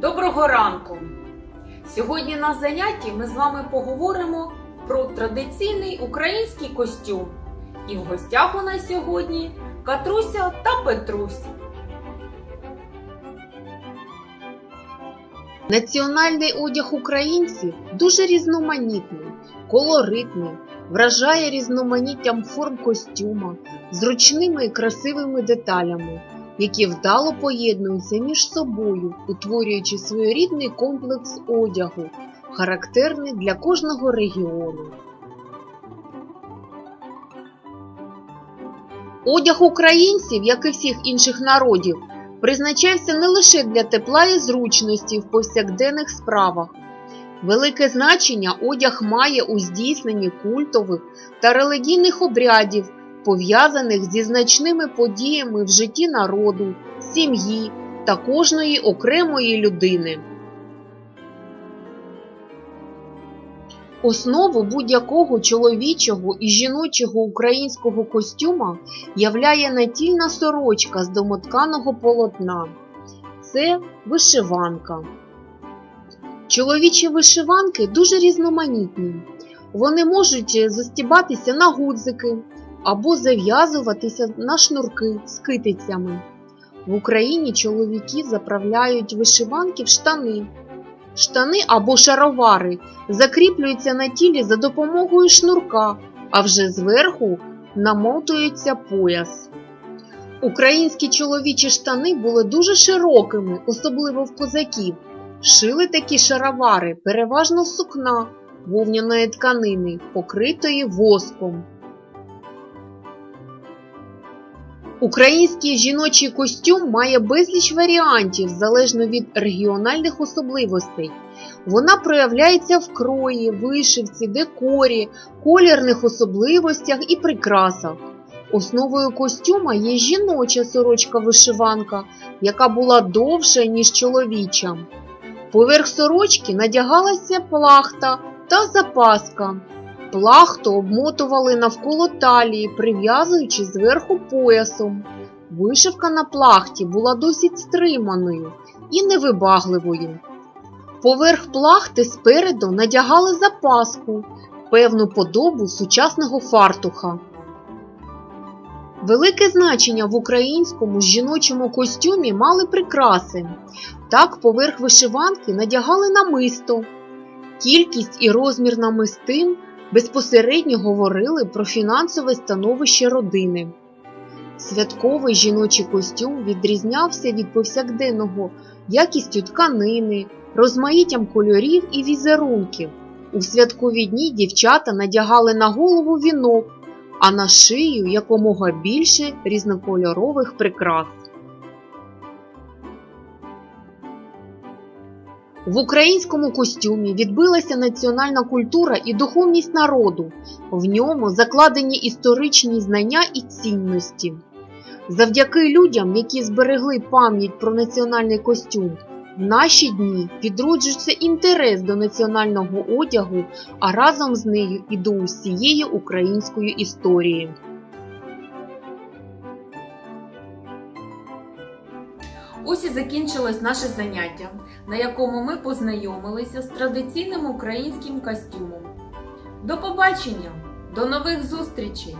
Доброго ранку! Сьогодні на занятті ми з вами поговоримо про традиційний український костюм. І в гостях у нас сьогодні Катруся та Петрусь. Національний одяг українців дуже різноманітний, колоритний, вражає різноманіттям форм костюма, зручними і красивими деталями, які вдало поєднуються між собою, утворюючи своєрідний комплекс одягу, характерний для кожного регіону. Одяг українців, як і всіх інших народів, призначався не лише для тепла і зручності в повсякденних справах. Велике значення одяг має у здійсненні культових та релігійних обрядів, пов'язаних зі значними подіями в житті народу, сім'ї та кожної окремої людини. Основу будь-якого чоловічого і жіночого українського костюма являє натільна сорочка з домотканого полотна. Це вишиванка. Чоловічі вишиванки дуже різноманітні. Вони можуть застібатися на гудзики або зав'язуватися на шнурки з китицями. В Україні чоловіки заправляють вишиванки в штани. Штани або шаровари закріплюються на тілі за допомогою шнурка, а вже зверху намотується пояс. Українські чоловічі штани були дуже широкими, особливо в козаків. Шили такі шаровари переважно сукна вовняної тканини, покритої воском. Український жіночий костюм має безліч варіантів залежно від регіональних особливостей. Вона проявляється в крої, вишивці, декорі, колірних особливостях і прикрасах. Основою костюма є жіноча сорочка-вишиванка, яка була довша, ніж чоловіча. Поверх сорочки надягалася плахта та запаска. Плахту обмотували навколо талії, прив'язуючи зверху поясом. Вишивка на плахті була досить стриманою і невибагливою. Поверх плахти спереду надягали запаску, певну подобу сучасного фартуха. Велике значення в українському жіночому костюмі мали прикраси. Так, поверх вишиванки надягали намисто. Кількість і розмір намистин безпосередньо говорили про фінансове становище родини. Святковий жіночий костюм відрізнявся від повсякденного якістю тканини, розмаїттям кольорів і візерунків. У святкові дні дівчата надягали на голову вінок, а на шию якомога більше різнокольорових прикрас. В українському костюмі відбилася національна культура і духовність народу. В ньому закладені історичні знання і цінності. Завдяки людям, які зберегли пам'ять про національний костюм, в наші дні відроджується інтерес до національного одягу, а разом з нею і до усієї української історії. Ось і закінчилось наше заняття, на якому ми познайомилися з традиційним українським костюмом. До побачення! До нових зустрічей!